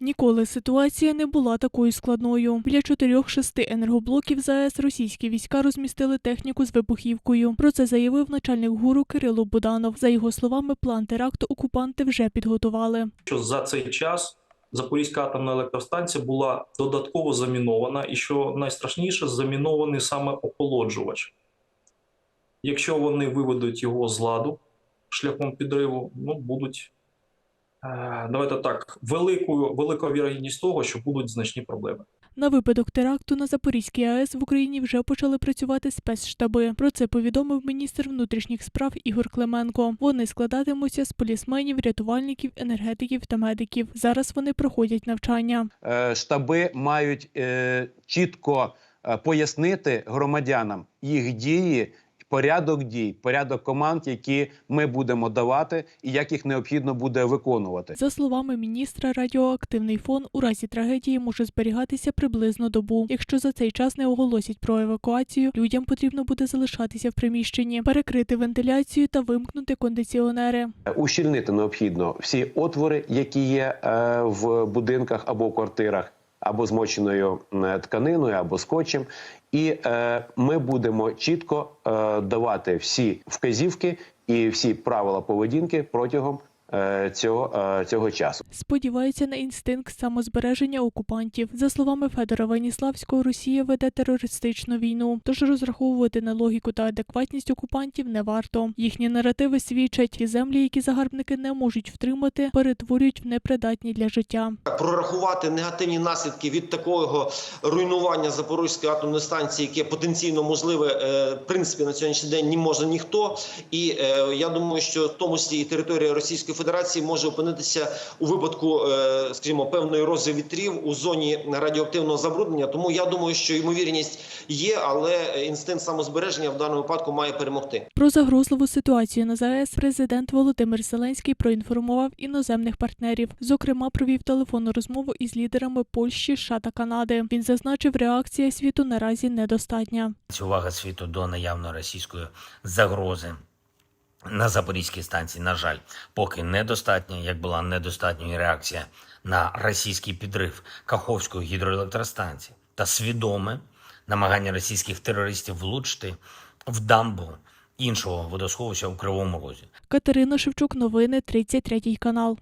Ніколи ситуація не була такою складною. Біля чотирьох-шести енергоблоків ЗАЕС російські війська розмістили техніку з вибухівкою. Про це заявив начальник гуру Кирило Буданов. За його словами, план теракту окупанти вже підготували. що за цей час Запорізька атомна електростанція була додатково замінована, і що найстрашніше, замінований саме охолоджувач. Якщо вони виведуть його з ладу шляхом підриву, ну будуть давайте так, великою велика вірогідність того, що будуть значні проблеми. На випадок теракту на Запорізькій АЕС в Україні вже почали працювати спецштаби. Про це повідомив міністр внутрішніх справ Ігор Клименко. Вони складатимуться з полісменів, рятувальників, енергетиків та медиків. Зараз вони проходять навчання. Е, штаби мають е, чітко е, пояснити громадянам їх дії, порядок дій, порядок команд, які ми будемо давати, і як їх необхідно буде виконувати. За словами міністра, радіоактивний фон у разі трагедії може зберігатися приблизно добу. Якщо за цей час не оголосять про евакуацію, людям потрібно буде залишатися в приміщенні, перекрити вентиляцію та вимкнути кондиціонери. Ущільнити необхідно всі отвори, які є е, в будинках або квартирах, або змоченою тканиною, або скотчем. І е, ми будемо чітко е, давати всі вказівки і всі правила поведінки протягом цього, е, цього часу. Сподівається на інстинкт самозбереження окупантів. За словами Федора Веніславського, Росія веде терористичну війну, тож розраховувати на логіку та адекватність окупантів не варто. Їхні наративи свідчать, ті землі, які загарбники не можуть втримати, перетворюють в непридатні для життя. прорахувати негативні наслідки від такого руйнування Запорізької атомної станції, яке потенційно можливе е, в принципі на сьогоднішній день не може ніхто. І е, я думаю, що в тому числі і територія Російської Федерації може опинитися у випадку, е, скажімо, певної рози вітрів у зоні радіоактивного забруднення. Тому я думаю, що ймовірність є, але інстинкт самозбереження в даному випадку має перемогти. Про загрозливу ситуацію на ЗАЕС президент Володимир Зеленський проінформував іноземних партнерів. Зокрема, провів телефонну розмову із лідерами Польщі, США та Канади. Він зазначив, реакція світу наразі недостатня. увага світу до наявної російської загрози на Запорізькій станції, на жаль, поки недостатня, як була недостатньою реакція на російський підрив Каховської гідроелектростанції та свідоме намагання російських терористів влучити в дамбу іншого водосховища у Кривому Розі. Катерина Шевчук, новини 33 канал.